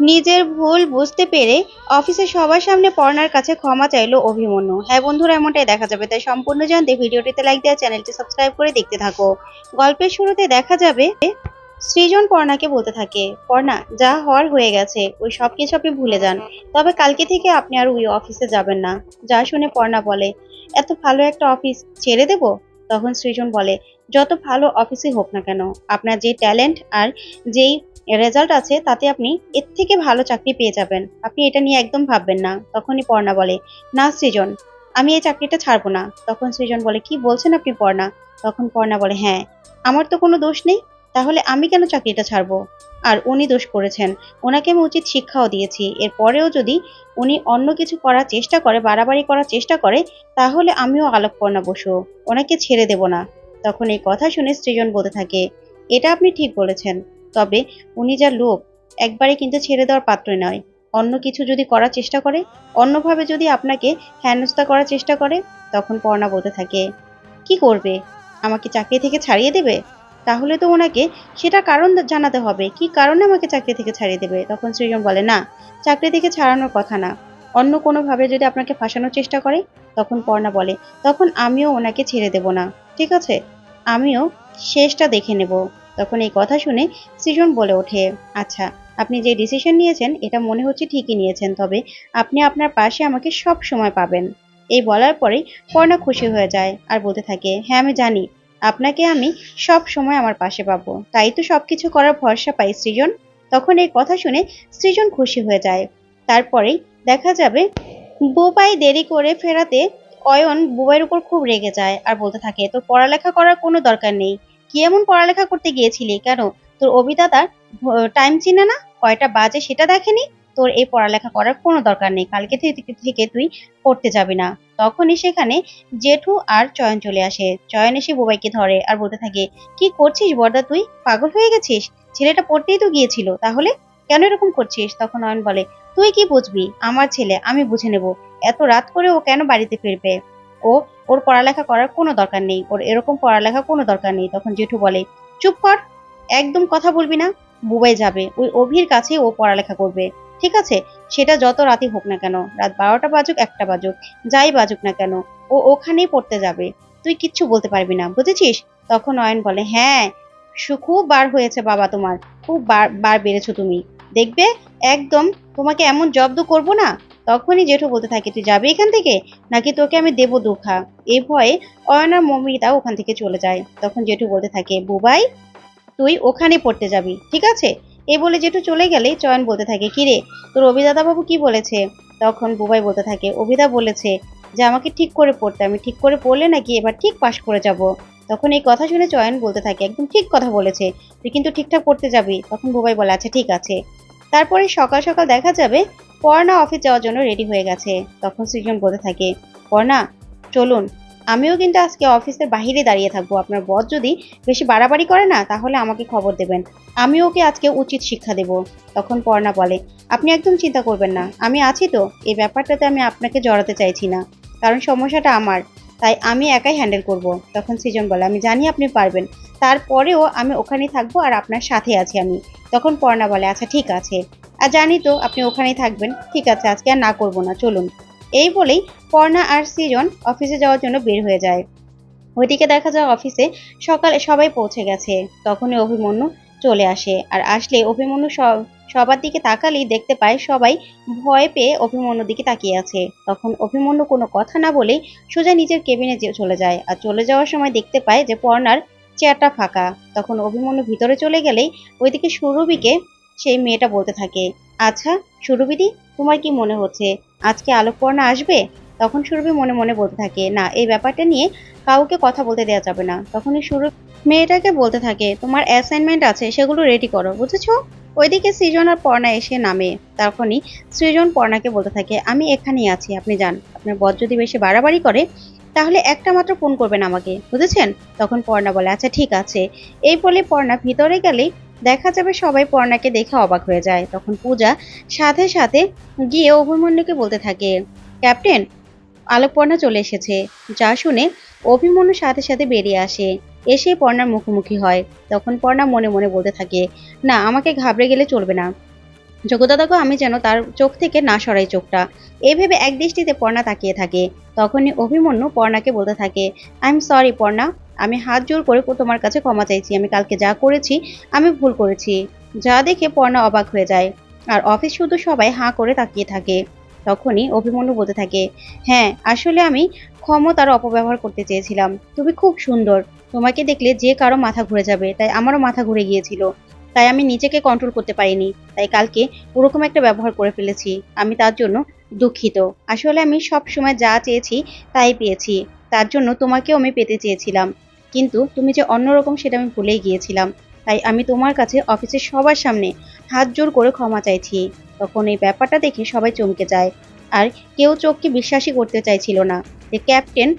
নিজের ভুল বুঝতে পেরে অফিসে সবার সামনে পর্ণার কাছে ক্ষমা চাইলো অভিমন্যু। হ্যাঁ বন্ধুরা, এমনটাই দেখা যাবে। তাই সম্পূর্ণ জানতে ভিডিওটিতে লাইক দেওয়া, চ্যানেলটি সাবস্ক্রাইব করে দেখতে থাকো। গল্পের শুরুতে দেখা যাবে সৃজন পর্ণাকে বলতে থাকে, পর্ণা, যা হওয়ার হয়ে গেছে, ওই সব কিছু আপনি ভুলে যান। তবে কালকে থেকে আপনি আর ওই অফিসে যাবেন না। যা শুনে পর্ণা বলে, এত ভালো একটা অফিস ছেড়ে দেব? তখন সৃজন বলে, যত ভালো অফিসই হোক না কেন, আপনার যে ট্যালেন্ট আর যেই রেজাল্ট আছে, তাতে আপনি এর থেকে ভালো চাকরি পেয়ে যাবেন। আপনি এটা নিয়ে একদম ভাববেন না। তখনই পর্ণা বলে, না, সৃজন, আমি এই চাকরিটা ছাড়বো না। তখন সৃজন বলে, কি বলছেন আপনি পর্ণা? তখন পর্ণা বলে হ্যাঁ আমার তো কোনো দোষ নেই, তাহলে আমি কেন চাকরিটা ছাড়বো? আর উনি দোষ করেছেন। ওনাকে আমি উচিত শিক্ষাও দিয়েছি। এরপরেও যদি উনি অন্য কিছু করার চেষ্টা করে, বাড়াবাড়ি করার চেষ্টা করে, তাহলে আমিও আলোকপর্ণা বসু। ওনাকে ছেড়ে দেব না। তখন এই কথা শুনে সৃজন বলতে থাকে, এটা আপনি ঠিক বলেছেন। তবে উনি যা লোক একবারে কিন্তু ছেড়ে দেওয়ার পাত্রই নয়। অন্য কিছু যদি করার চেষ্টা করে, অন্যভাবে যদি আপনাকে হেনস্থা করার চেষ্টা করে, তখন পর্ণা বলতে থাকে, কি করবে? আমাকে চাকরি থেকে ছাড়িয়ে দেবে? তাহলে তো ওনাকে সেটা কারণ জানাতে হবে। কি কারণে আমাকে চাকরি থেকে ছাড়িয়ে দেবে? তখন সৃজন বলে, না, চাকরি থেকে ছাড়ানোর কথা না। অন্য কোনোভাবে যদি আপনাকে ফাঁসানোর চেষ্টা করে, তখন পর্ণা বলে, তখন আমিও ওনাকে ছেড়ে দেব না। ঠিক আছে? আমিও শেষটা দেখে নেব। তখন এই কথা শুনে সৃজন বলে ওঠে আচ্ছা আপনি যে ডিসিশন নিয়েছেন, এটা মনে হচ্ছে ঠিকই নিয়েছেন, তবে আপনি আপনার পাশে আমাকে সব সময় পাবেন। এই বলার পরেই পর্ণা খুশি হয়ে যায় আর বলতে থাকে হ্যাঁ আমি জানি, আপনাকে আমি সব সময় আমার পাশে পাবো, তাই তো সবকিছু করার ভরসা পাই সৃজন। তখন এই কথা শুনে সৃজন খুশি হয়ে যায়। তারপরেই দেখা যাবে বুবাই দেরি করে ফেরাতে অয়ন বুবাইয়ের উপর খুব রেগে যায় আর বলতে থাকে, তোর পড়ালেখা করার কোনো দরকার নেই কি এমন পড়ালেখা করতে গিয়েছিলি কেন? তোর অভিদাতার টাইম চিনে না? কয়টা বাজে সেটা দেখেনি? তোর এই পড়ালেখা করার কোনো দরকার নেই। কালকে থেকে তুই পড়তে যাবি না। তখনই সেখানে জেঠু আর চয়ন চলে আসে। চয়ন এসে বুবাইকে ধরে আর বলতে থাকে, কি করছিস বর্দা তুই? পাগল হয়ে গেছিস? ছেলেটা পড়তেই তো গিয়েছিল। তাহলে কেন এরকম করছিস? তখন অয়ন বলে, তুই কি বুঝবি? আমার ছেলে, আমি বুঝে নেব। এত রাত করে ও কেন বাড়িতে ফিরবে? ও ওর পড়ালেখা করার কোনো দরকার নেই, ওর এরকম পড়ালেখা কোনো দরকার নেই। তখন জেঠু বলে, চুপ কর, একদম কথা বলবি না, বুবাই যাবে। ওই অভির কাছে ও পড়ালেখা করবে। ঠিক আছে? সেটা যত রাতই হোক না কেন, রাত বারোটা বাজুক, একটা বাজুক, যাই বাজুক না কেন, ও ওখানেই পড়তে যাবে। তুই কিচ্ছু বলতে পারবি না, বুঝেছিস? তখন অয়ন বলে হ্যাঁ খুব বার হয়েছে বাবা তোমার, খুব বার বার বেড়েছো তুমি। দেখবে, একদম তোমাকে এমন জব্দ করব না তখনই জেঠু বলতে থাকে, তুই যাবি এখান থেকে? নাকি তোকে আমি দেবো দুখা এই ভয়ে অয়ন আর মমিতা ওখান থেকে চলে যায়। তখন জেঠু বলতে থাকে, বুবাই, তুই ওখানে পড়তে যাবি, ঠিক আছে? এ বলে জেঠু চলে গেলেই চয়ন বলতে থাকে কিরে তোর অভিদাতা বাবু কি বলেছে? তখন বুবাই বলতে থাকে, অভিদা বলেছে যে আমাকে ঠিক করে পড়তে, আমি ঠিক করে পড়লে নাকি এবার ঠিক পাশ করে যাব। তখন এই কথা শুনে চয়ন বলতে থাকে, একদম ঠিক কথা বলেছে, তুই কিন্তু ঠিকঠাক পড়তে যাবি? তখন বুবাই বলে আচ্ছা ঠিক আছে। তারপরে সকাল সকাল দেখা যাবে পর্ণা অফিস যাওয়ার জন্য রেডি হয়ে গেছে। তখন সৃজন বলতে থাকে, পর্ণা, চলুন। আমিও কিন্তু আজকে অফিসের বাইরে দাঁড়িয়ে থাকব। আপনার বস যদি বেশি বাড়াবাড়ি করে না, তাহলে আমাকে খবর দেবেন। আমি ওকে আজকে উচিত শিক্ষা দেব। তখন পর্ণা বলে, আপনি একদম চিন্তা করবেন না। আমি আছি তো। এই ব্যাপারটাতে আমি আপনাকে জড়াতে চাইছি না। কারণ সমস্যাটা আমার। তাই আমি একাই হ্যান্ডেল করব। তখন সৃজন বলে, আমি জানি আপনি পারবেন। তারপরেও আমি ওখানেই থাকব আর আপনার সাথে আছি আমি। তখন পর্ণা বলে আচ্ছা ঠিক আছে। আর জানি তো আপনি ওখানেই থাকবেন। ঠিক আছে, আজকে আর না করব না, চলুন। এই বলেই পর্ণা আর সৃজন অফিসে যাওয়ার জন্য বের হয়ে যায়। ওইদিকে দেখা যায় অফিসে সকালে সবাই পৌঁছে গেছে। তখনই অভিমন্যু চলে আসে। আর আসলে অভিমন্যু সব, সবার দিকে তাকালেই দেখতে পায় সবাই ভয় পেয়ে অভিমন্যুর দিকে তাকিয়ে আছে। তখন অভিমন্যু কোনো কথা না বলেই সোজা নিজের কেবিনে চলে যায়। আর চলে যাওয়ার সময় দেখতে পায় যে পর্ণার চেয়ারটা ফাঁকা। তখন অভিমন্যু ভিতরে চলে গেলেই ওইদিকে সুরভিকে সেই মেয়েটা বলতে থাকে আচ্ছা সুরভিদি, তোমার কি মনে হচ্ছে? আজকে আলোকপর্ণা আসবে? তখন সুরভি মনে মনে বলতে থাকে, না, এই ব্যাপারটা নিয়ে কাউকে কথা বলতে দেওয়া যাবে না। তখনই সুর মেয়েটাকে বলতে থাকে, তোমার অ্যাসাইনমেন্ট আছে, সেগুলো রেডি করো, বুঝেছ? ওইদিকে সৃজন আর পর্ণা এসে নামে। তখনই সৃজন পর্ণাকে বলতে থাকে, আমি এখানেই আছি, আপনি যান। আপনার বর যদি বেশি বাড়াবাড়ি করে, তাহলে একটা মাত্র ফোন করবেন আমাকে, বুঝেছেন? তখন পর্ণা বলে আচ্ছা ঠিক আছে। এই বলে পর্ণা ভিতরে গেলেই দেখা যাবে সবাই পর্ণাকে দেখে অবাক হয়ে যায়। তখন পূজা সাথে সাথে গিয়ে অভিমন্যুকে বলতে থাকে, ক্যাপ্টেন, আলোকপর্ণা চলে এসেছে। যা শুনে অভিমন্যু সাথে সাথে বেরিয়ে আসে। এসে পর্ণার মুখোমুখি হয়। তখন পর্ণা মনে মনে বলতে থাকে, না, আমাকে ঘাবড়ে গেলে চলবে না। যোগ্যদাদাকে আমি যেন তার চোখ থেকে না সরাই চোখটা। এই ভেবে এক দৃষ্টিতে পর্ণা তাকিয়ে থাকে। তখনই অভিমন্যু পর্ণাকে বলতে থাকে আই এম সরি পর্ণা। আমি হাত জোর করে তোমার কাছে ক্ষমা চাইছি। আমি কালকে যা করেছি, আমি ভুল করেছি। যা দেখে পর্ণা অবাক হয়ে যায়। আর অফিস শুধু সবাই হাঁ করে তাকিয়ে থাকে। তখনই অভিমন্যু বলতে থাকে হ্যাঁ আসলে আমি ক্ষমতার অপব্যবহার করতে চেয়েছিলাম। তুমি খুব সুন্দর। তোমাকে দেখলে যে কারও মাথা ঘুরে যাবে, তাই আমারও মাথা ঘুরে গিয়েছিল। তাই আমি নিজেকে কন্ট্রোল করতে পারিনি। তাই কালকে ওরকম একটা ব্যবহার করে ফেলেছি। আমি তার জন্য দুঃখিত। আসলে আমি সব সময় যা চেয়েছি তাই পেয়েছি। তার জন্য তোমাকেও আমি পেতে চেয়েছিলাম। কিন্তু তুমি যে অন্যরকম সেটা আমি ভুলেই গিয়েছিলাম। তাই আমি তোমার কাছে অফিসের সবার সামনে হাত জোর করে ক্ষমা চাইছি। তখন এই ব্যাপারটা দেখে সবাই চমকে যায়। আর কেউ চোখকে বিশ্বাসই করতে চাইছিল না। যে ক্যাপ্টেন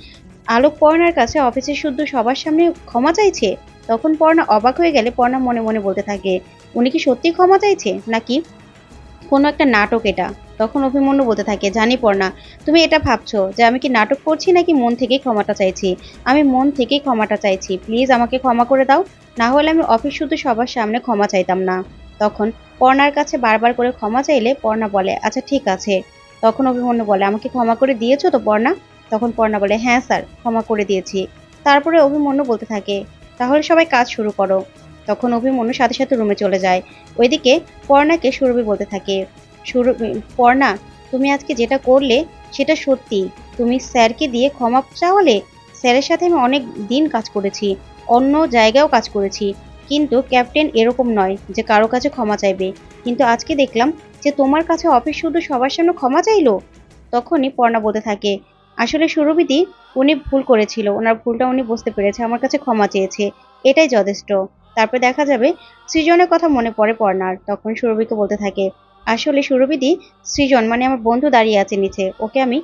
আলোক পর্ণার কাছে অফিসের শুদ্ধ সবার সামনে ক্ষমা চাইছে? তখন পর্ণা অবাক হয়ে গেলে পর্ণা মনে মনে বলতে থাকে, উনি কি সত্যি ক্ষমা চাইছে? নাকি? কোনো একটা নাটক এটা। তখন অভিমন্যু বলতে থাকে, জানি পর্ণা, তুমি এটা ভাবছ যে আমি কি নাটক করছি নাকি মন থেকেই ক্ষমাটা চাইছি? আমি মন থেকেই ক্ষমাটা চাইছি। প্লিজ আমাকে ক্ষমা করে দাও। না হলে আমি অফিস শুধু সবার সামনে ক্ষমা চাইতাম না। তখন পর্ণার কাছে বারবার করে ক্ষমা চাইলে পর্ণা বলে আচ্ছা ঠিক আছে। তখন অভিমন্যু বলে, আমাকে ক্ষমা করে দিয়েছ তো পর্ণা? তখন পর্ণা বলে হ্যাঁ স্যার, ক্ষমা করে দিয়েছি। তারপরে অভিমন্যু বলতে থাকে তাহলে সবাই কাজ শুরু করো। তখন অভিমন্যু সাথে সাথে রুমে চলে যায়। ওইদিকে পর্ণাকে সুরভি বলতে থাকে, সুরভি, পর্ণা, তুমি আজকে যেটা করলে সেটা সত্যি। তুমি স্যারকে দিয়ে ক্ষমা চাওয়ালে স্যারের সাথে আমি অনেক দিন কাজ করেছি, অন্য জায়গায়ও কাজ করেছি। কিন্তু ক্যাপ্টেন এরকম নয় যে কারও কাছে ক্ষমা চাইবে। কিন্তু আজকে দেখলাম যে তোমার কাছে অফিস শুধু সবার সামনে ক্ষমা চাইলো? তখনই পর্ণা বলতে থাকে আসলে সুরভিদি, উনি ভুল করেছিল। ওনার ভুলটা উনি বুঝতে পেরেছে, আমার কাছে ক্ষমা চেয়েছে। এটাই যথেষ্ট। তারপরে দেখা যাবে, সৃজনের কথা মনে পড়ে পর্ণার তখন সুরভিকে বলতে থাকে, আসলে সুরভিদি, সৃজন মানে আমার বন্ধু দাঁড়িয়ে আছে নিচে। ওকে আমি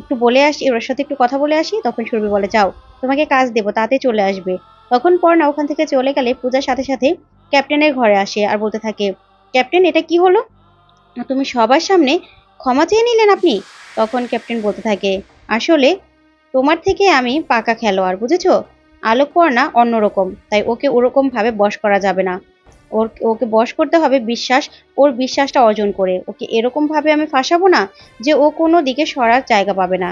একটু বলে আসি, ওর সাথে একটু কথা বলে আসি, তখন সুরভি বলে, যাও, তোমাকে কাজ দেবো, তাতে চলে আসবে। তখন পর্ণা ওখান থেকে চলে গেলে পূজার সাথে সাথে ক্যাপ্টেনের ঘরে আসে আর বলতে থাকে, ক্যাপ্টেন, এটা কি হলো? তুমি সবার সামনে ক্ষমা চেয়ে নিলেন আপনি? তখন ক্যাপ্টেন বলতে থাকে আসলে তোমার থেকে আমি পাকা খেলোয়াড়, বুঝেছ? আলোকপর্ণা অন্যরকম, তাই ওকে ওরকম ভাবে বশ করা যাবে না। ওর, ওকে বশ করতে হবে বিশ্বাস, ওর বিশ্বাসটা অর্জন করে। ওকে এরকম ভাবে আমি ফাঁসাবো না যে ও কোনো দিকে সরার জায়গা পাবে না।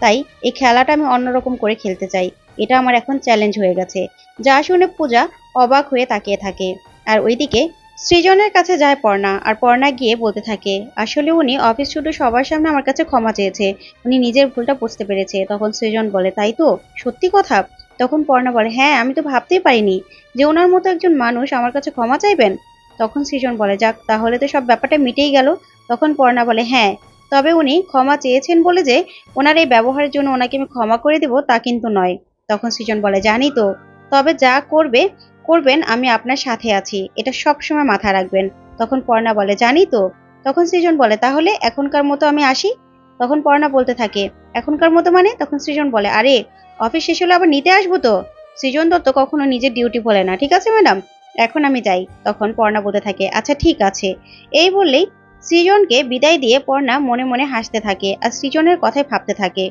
তাই এই খেলাটা আমি অন্যরকম করে খেলতে চাই। এটা আমার এখন চ্যালেঞ্জ হয়ে গেছে। যা শুনে পূজা অবাক হয়ে তাকিয়ে থাকে। আর ওইদিকে সৃজনের কাছে যায় পর্ণা, আর পর্ণা গিয়ে বলতে থাকে, আসলে উনি অফিস শুধু সবার সামনে আমার কাছে ক্ষমা চেয়েছে। উনি নিজের ভুলটা বুঝতে পেরেছে। তখন সৃজন বলে, তাই তো? সত্যি কথা? তখন পর্ণা বলে হ্যাঁ আমি তো ভাবতেই পারিনি যে ওনার মতো একজন মানুষ আমার কাছে ক্ষমা চাইবেন। তখন সৃজন বলে, যাক, তাহলে তো সব ব্যাপারটা মিটেই গেল। তখন পর্ণা বলে হ্যাঁ তবে উনি ক্ষমা চেয়েছেন বলে যে ওনার এই ব্যবহারের জন্য ওনাকে আমি ক্ষমা করে দেব তা কিন্তু নয়। তখন সৃজন বলে, জানি তো, তবে যা করবে করবেন, আমি আপনার সাথে আছি। এটা সব সময় মাথায় রাখবেন। তখন পর্ণা বলে, জানি তো। তখন সৃজন বলে, তাহলে এখনকার মতো আমি আসি? তখন পর্ণা বলতে থাকে, এখনকার মতো মানে? তখন সৃজন বলে, আরে, অফিস শেষ হলে আবার নিতে আসব তো? সৃজন দত্ত কখনো নিজের ডিউটি বলে না, ঠিক আছে ম্যাডাম, এখন আমি যাই। তখন পর্ণা বলতে থাকে আচ্ছা ঠিক আছে। এই বললেই সৃজনকে বিদায় দিয়ে পর্ণা মনে মনে হাসতে থাকে আর সৃজনের কথাই ভাবতে থাকে।